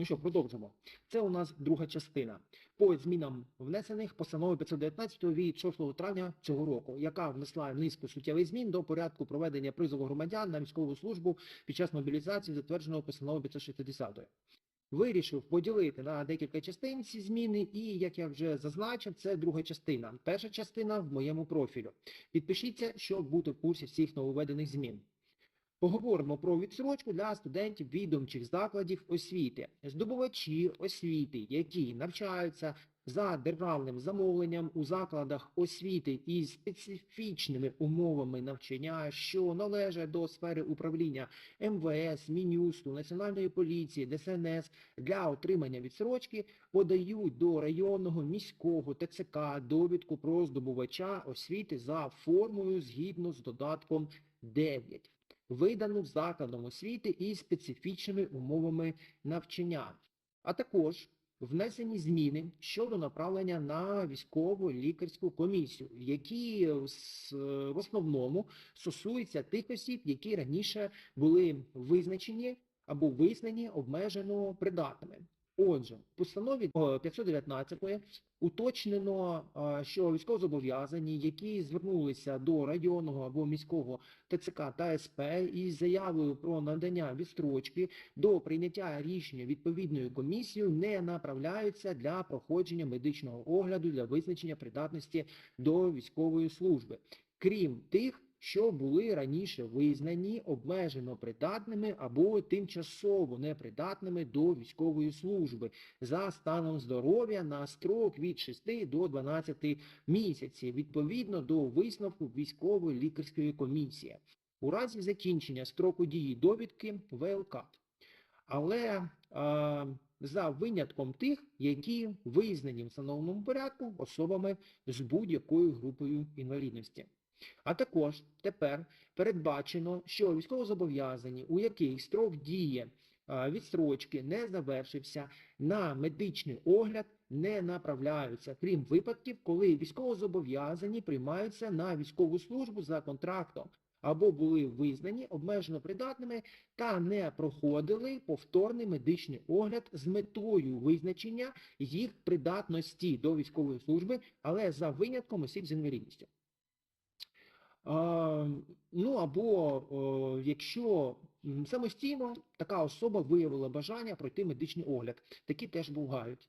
Ну що, продовжимо. Це у нас друга частина по змінам внесених постанови 519 від 6 травня цього року, яка внесла низку суттєвих змін до порядку проведення призову громадян на військову службу під час мобілізації, затвердженого постановою 560. Вирішив поділити на декілька частин ці зміни, і як я вже зазначив, це друга частина. Перша частина в моєму профілю. Підпишіться, щоб бути в курсі всіх нововведених змін. Поговоримо про відсрочку для студентів відомчих закладів освіти. Здобувачі освіти, які навчаються за державним замовленням у закладах освіти із специфічними умовами навчання, що належать до сфери управління МВС, Мінюсту, Національної поліції, ДСНС для отримання відсрочки, подають до районного міського ТЦК довідку про здобувача освіти за формою згідно з додатком 9 видану закладом освіти і специфічними умовами навчання, а також внесені зміни щодо направлення на військову лікарську комісію, які е, в основному стосуються тих осіб, які раніше були визначені або визнані обмежено придатними. Отже, в постанові о, 519 уточнено, що військовозобов'язані, які звернулися до районного або міського ТЦК та СП із заявою про надання відстрочки до прийняття рішення відповідною комісією не направляються для проходження медичного огляду для визначення придатності до військової служби, крім тих, що були раніше визнані обмежено придатними або тимчасово непридатними до військової служби за станом здоров'я на строк від 6 до 12 місяців відповідно до висновку військової лікарської комісії у разі закінчення строку дії довідки ВЛК. Але е, за винятком тих, які визнані в встановленому порядку особами з будь-якою групою інвалідності. А також тепер передбачено, що військовозобов'язані, у яких строк дії е, відстрочки не завершився, на медичний огляд не направляються, крім випадків, коли військовозобов'язані приймаються на військову службу за контрактом або були визнані обмежено придатними та не проходили повторний медичний огляд з метою визначення їх придатності до військової служби, але за винятком осіб з інвалідністю. Ну або якщо самостійно така особа виявила бажання пройти медичний огляд, такі теж бувають.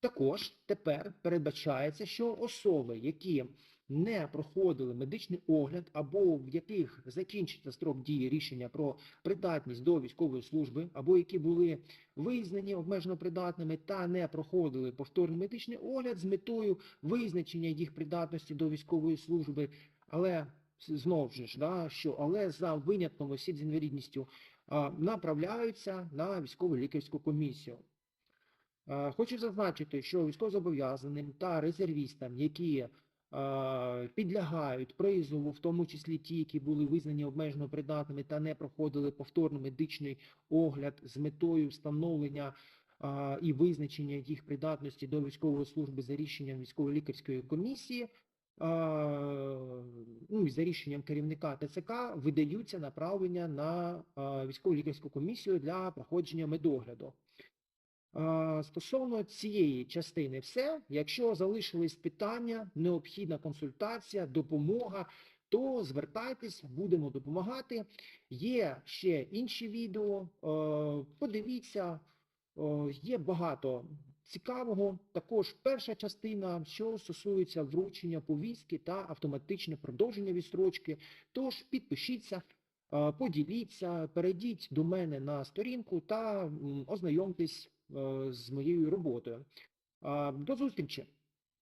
Також тепер передбачається, що особи, які не проходили медичний огляд або в яких закінчиться строк дії рішення про придатність до військової служби, або які були визнані обмежено придатними та не проходили повторний медичний огляд з метою визначення їх придатності до військової служби, але знову ж да, що але за винятком осіб з інвалідністю а, направляються на військову лікарську комісію. Хочу зазначити, що військовозобов'язаним та резервістам, які підлягають призову, в тому числі ті, які були визнані обмежено придатними та не проходили повторно медичний огляд з метою встановлення і визначення їх придатності до військової служби за рішенням військово-лікарської комісії, ну і за рішенням керівника ТЦК видаються направлення на військово-лікарську комісію для проходження медогляду. А, Стосовно цієї частини все. Якщо залишились питання, необхідна консультація, допомога, то звертайтесь, будемо допомагати. Є ще інші відео, е, подивіться, е, є багато цікавого. Також перша частина, що стосується вручення повістки та автоматичне продовження відстрочки. Тож підпишіться. е, Поділіться, перейдіть до мене на сторінку та ознайомтесь е, з моєю роботою. До зустрічі!